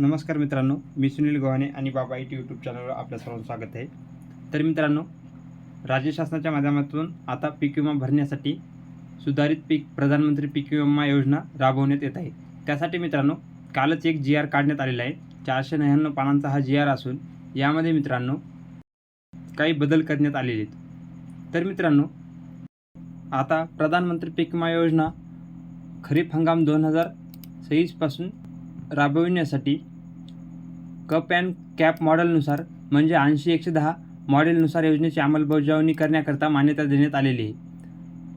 नमस्कार मित्रांनो मी सुनील गव्हाणे आणि बाबा इटी यूट्यूब चॅनलवर आपल्या सर्वांचं स्वागत आहे. तर मित्रांनो राज्य शासनाच्या माध्यमातून आता पीक विमा भरण्यासाठी सुधारित पीक प्रधानमंत्री पीक विमा योजना राबवण्यात येत आहे. त्यासाठी मित्रांनो कालच एक जी आर काढण्यात आलेला आहे. चारशे नव्याण्णव पानांचा हा जी आर असून यामध्ये मित्रांनो काही बदल करण्यात आलेले आहेत. तर मित्रांनो आता प्रधानमंत्री पीक विमा योजना खरीप हंगाम दोन हजार सव्वीसपासून राबविण्यासाठी कप अँड कॅप मॉडेलनुसार म्हणजे ऐंशी एकशे दहा मॉडेलनुसार योजनेची अंमलबजावणी करण्याकरता मान्यता देण्यात आलेली आहे.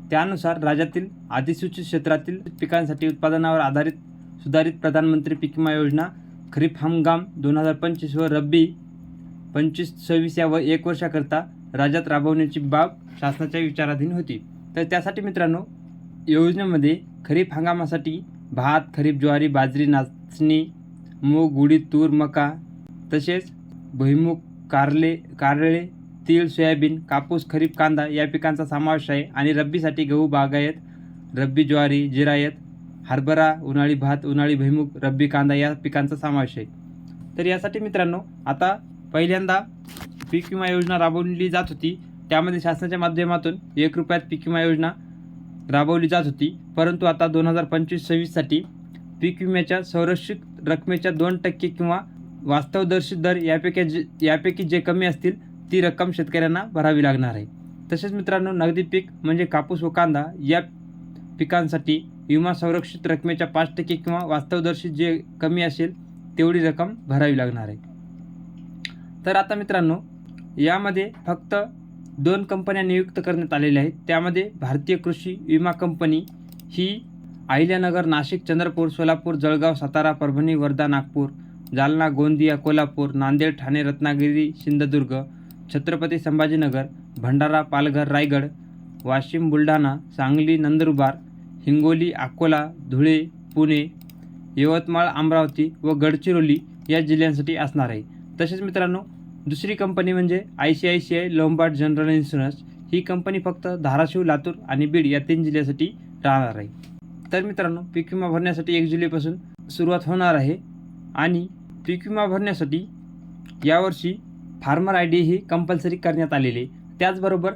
त्यानुसार राज्यातील अधिसूचित क्षेत्रातील पिकांसाठी उत्पादनावर आधारित सुधारित प्रधानमंत्री पीक विमा योजना खरीप हंगाम दोन हजार पंचवीस व रब्बी पंचवीस सव्वीस या व एक वर्षाकरता राज्यात राबवण्याची बाब शासनाच्या विचाराधीन होती. तर त्यासाठी मित्रांनो योजनेमध्ये खरीप हंगामासाठी भात खरीप ज्वारी बाजरी नाचणी मूग उडीद तूर मका तसेच भुईमूग कारले कारळे तीळ सोयाबीन कापूस खरीप कांदा या पिकांचा समावेश आहे आणि रब्बीसाठी गहू बागायत रब्बी ज्वारी जिरायत हरभरा उन्हाळी भात उन्हाळी भुईमूग रब्बी कांदा या पिकांचा समावेश आहे. तर यासाठी मित्रांनो आता पहिल्यांदा पीक विमा योजना राबवली जात होती. त्यामध्ये शासनाच्या माध्यमातून एक रुपयात पीक विमा योजना राबवली जात होती. परंतु आता दोन हजार पंचवीस सव्वीससाठी पीक विम्याच्या संरक्षित रकमेच्या दोन टक्के किंवा वास्तवदर्शी दर यापैकी जे यापैकी जे कमी असतील ती रक्कम शेतकऱ्यांना भरावी लागणार आहे. तसेच मित्रांनो नगदी पीक म्हणजे कापूस व कांदा या पिकांसाठी विमा संरक्षित रकमेच्या पाच टक्के किंवा वास्तवदर्शी जे कमी असेल तेवढी रक्कम भरावी लागणार आहे. तर आता मित्रांनो यामध्ये फक्त दोन कंपन्या नियुक्त करण्यात आलेल्या आहेत. त्यामध्ये भारतीय कृषी विमा कंपनी ही अहिल्यानगर नाशिक चंद्रपूर सोलापूर जळगाव सातारा परभणी वर्धा नागपूर जालना गोंदिया कोल्हापूर नांदेड ठाणे रत्नागिरी सिंधुदुर्ग छत्रपती संभाजीनगर भंडारा पालघर रायगड वाशिम बुलढाणा सांगली नंदुरबार हिंगोली अकोला धुळे पुणे यवतमाळ अमरावती व गडचिरोली या जिल्ह्यांसाठी असणार आहे. तसेच मित्रांनो दुसरी कंपनी म्हणजे I C I C I Lombard general insurance he company फक्त धाराशिव लातूर आणि बीड या तीन जिल्ह्यासाठी राहणार आहे. तर मित्रांनो पीक विमा भरण्यासाठी एक जुलैपासून सुरुवात होणार आहे. आणि पीक विमा भरण्यासाठी यावर्षी फार्मर आय डी ही कंपल्सरी करण्यात आलेली आहे. त्याचबरोबर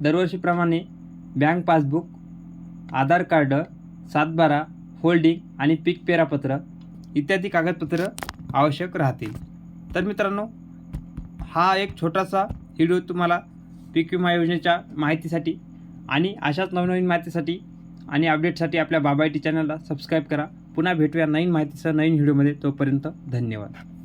दरवर्षीप्रमाणे बँक पासबुक आधार कार्ड सातबारा होल्डिंग आणि पीक पेरापत्र इत्यादी कागदपत्र आवश्यक राहतील तर मित्रांनो हा एक छोटासा व्हिडिओ तुम्हाला पीक विमा योजनेच्या माहितीसाठी आणि अशाच नवनवीन माहितीसाठी आणि अपडेटसाठी आपल्या बाबा टी चॅनलला सबस्क्राईब करा. पुन्हा भेटूया नवीन माहितीसह नवीन व्हिडिओमध्ये तोपर्यंत धन्यवाद.